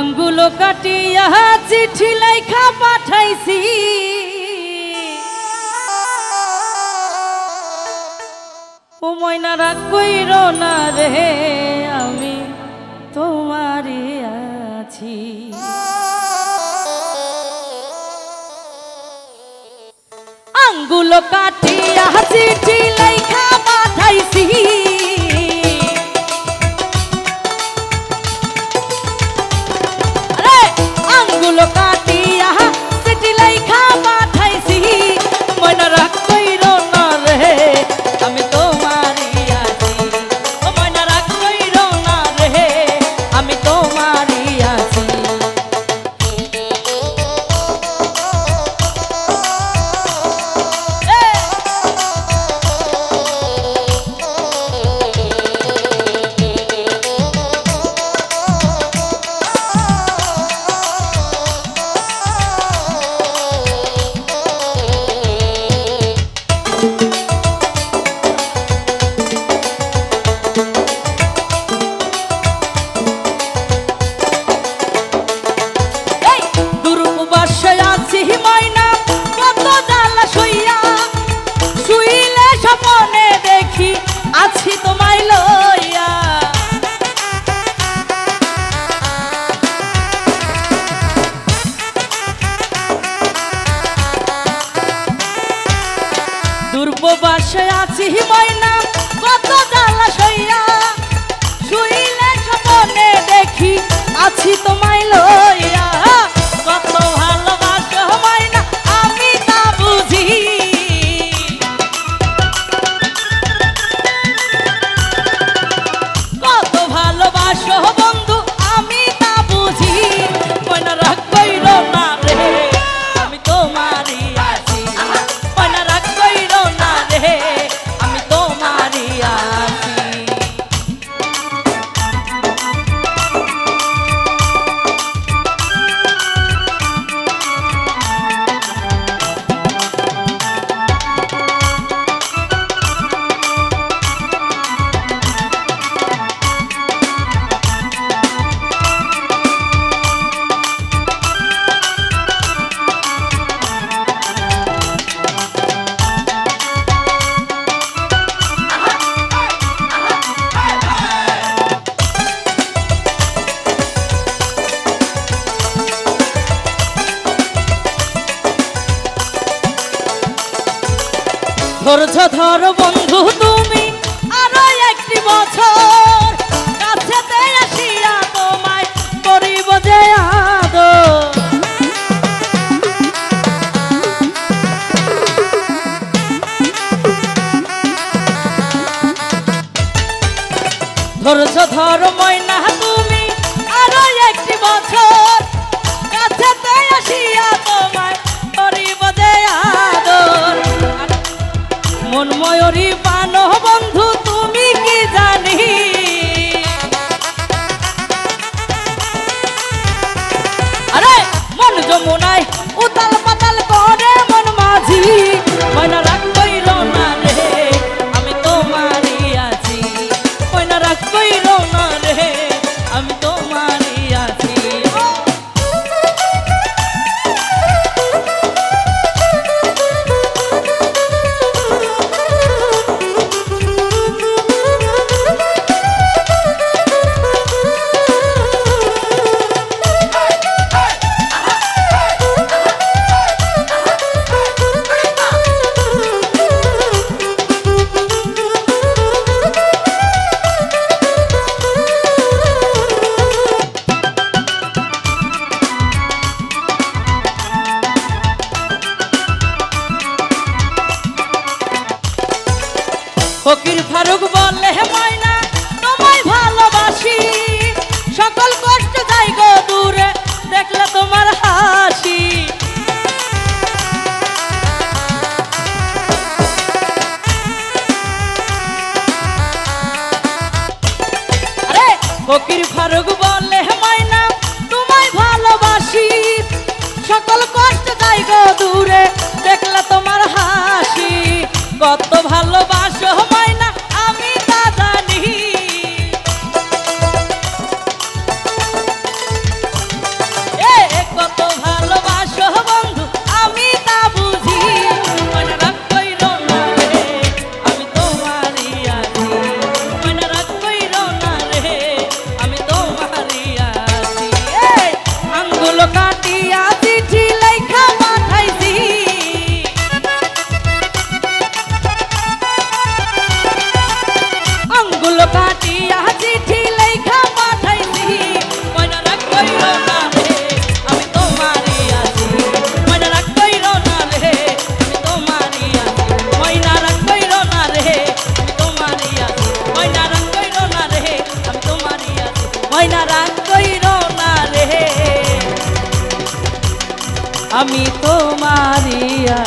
আঙ্গুলো কাটিয়া চিঠি লেখা পাঠাইছি। ও ময়না রাগ কইর না রে, আমি তোমারই আছি। আঙ্গুলো কাটিয়া চিঠি লেখা পাঠাইছি। দেখি আছি তোমায় লইয়া। দুর্বাসে আছি মাইনা কত জ্বালা সইয়া। শুইলে স্বপনে দেখি, আছি তোমায় ধৈর্য ধর বন্ধু তুমি। আরও একটি বছর কাছেতে আসিয়া তোমায় করিব যে ধৈর্য ধর ময়না ফকির ফারুক বলে ময়না, তোমায় ভালোবাসি। সকল কষ্ট যাই গো দূরে, দেখলে তোমার হাসি। আরে, ফকির ফারুক বলে ময়না, তোমায় ভালোবাসি। সকল কষ্ট যাই গো দূরে, দেখলে তোমার হাসি। কত ভালোবাসো আমি তোমারিয়া